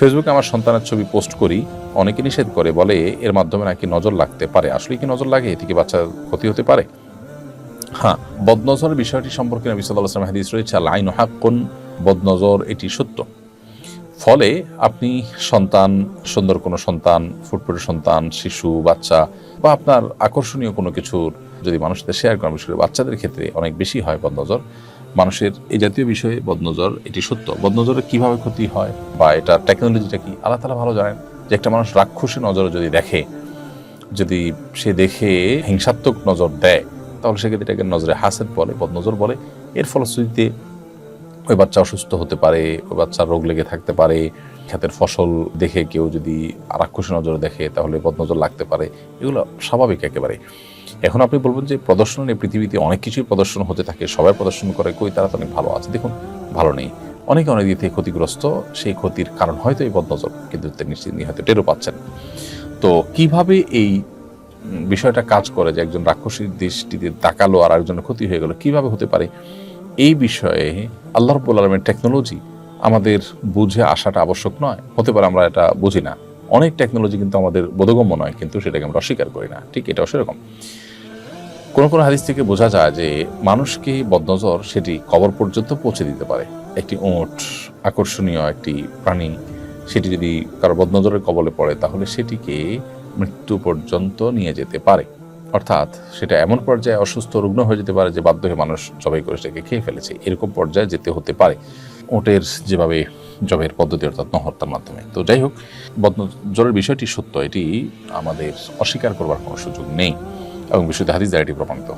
ফেসবুকে আমার সন্তানের ছবি পোস্ট করি, অনেকে নিষেধ করে, বলে এর মাধ্যমে নাকি নজর লাগতে পারে। আসলে কি নজর লাগে? এতে কি বাচ্চার ক্ষতি হতে পারে? হ্যাঁ বদনজরের বিষয়টি সম্পর্কে নবী সাল্লাহ হাদিস রয়েছে আল্লাহ হাক্কুন, বদনজর এটি সত্য। ফলে আপনি সন্তান, সুন্দর কোনো সন্তান, ফুটফুটে সন্তান, শিশু, বাচ্চা বা আপনার আকর্ষণীয় কোনো কিছুর যদি মানুষদের শেয়ার করেন, বিশেষ করে বাচ্চাদের ক্ষেত্রে অনেক বেশি হয় বদনজর মানুষের এই জাতীয় বিষয়ে বদনজর, এটি সত্য। বদনজরের কীভাবে ক্ষতি হয় বা এটা টেকনোলজিটা কি? আল্লাহ তালা ভালো জানেন যে একটা মানুষ রাক্ষসী নজরে যদি দেখে, যদি সে দেখে হিংসাত্মক নজর দেয়, তাহলে সেক্ষেত্রে এটাকে নজরে হাসেদ বলে, বদনজর বলে। এর ফলশ্রুতিতে ওই বাচ্চা অসুস্থ হতে পারে, ওই বাচ্চার রোগ লেগে থাকতে পারে, ক্ষেতের ফসল দেখে কেউ যদি রাক্ষসী নজরে দেখে, তাহলে বদনজর লাগতে পারে। এগুলো স্বাভাবিক একেবারে এখন আপনি বলবেন যে প্রদর্শন এই পৃথিবীতে অনেক কিছুই প্রদর্শন হতে থাকে, সবাই প্রদর্শন করে, কই তারা তো অনেক ভালো আছে। দেখুন, ভালো নেই। অনেকে অনেক দিক থেকে ক্ষতিগ্রস্ত, সেই ক্ষতির কারণ হয়তো এই বদনজর, কিন্তু তিনি হয়তো টেরও পাচ্ছেন। তো কীভাবে এই বিষয়টা কাজ করে যে একজন রাক্ষসীর দৃষ্টিতে তাকালো আর একজনের ক্ষতি হয়ে গেল, কীভাবে হতে পারে? এই বিষয়ে আল্লাহ রব্বুল আলমের টেকনোলজি আমাদের বুঝে আসাটা আবশ্যক নয়। হতে পারে আমরা এটা বুঝি না। অনেক টেকনোলজি কিন্তু আমাদের বোধগম্য নয়, কিন্তু সেটাকে আমরা অস্বীকার করি না। ঠিক এটাও সেরকম। কোন কোন হাদিস থেকে বোঝা যায় যে মানুষকে বদনজর সেটি কবর পর্যন্ত পৌঁছে দিতে পারে। একটি ওঁট আকর্ষণীয় একটি প্রাণী, সেটি যদি কারও বদনজরের কবলে পড়ে, তাহলে সেটিকে মৃত্যু পর্যন্ত নিয়ে যেতে পারে। অর্থাৎ সেটা এমন পর্যায়ে অসুস্থ, রুগ্ন হয়ে যেতে পারে যে বাধ্য হয়ে মানুষ জবাই করে সেটাকে খেয়ে ফেলেছে। এরকম পর্যায়ে যেতে হতে পারে। ওটের যেভাবে জবের পদ্ধতি, অর্থাৎ নহত্যার মাধ্যমে। তো যাই হোক, বদনজরের বিষয়টি সত্য, এটি আমাদের অস্বীকার করবার কোনো সুযোগ নেই। এবং বিশুদ্ধ হাদিস দ্বারা এটি প্রমাণিত।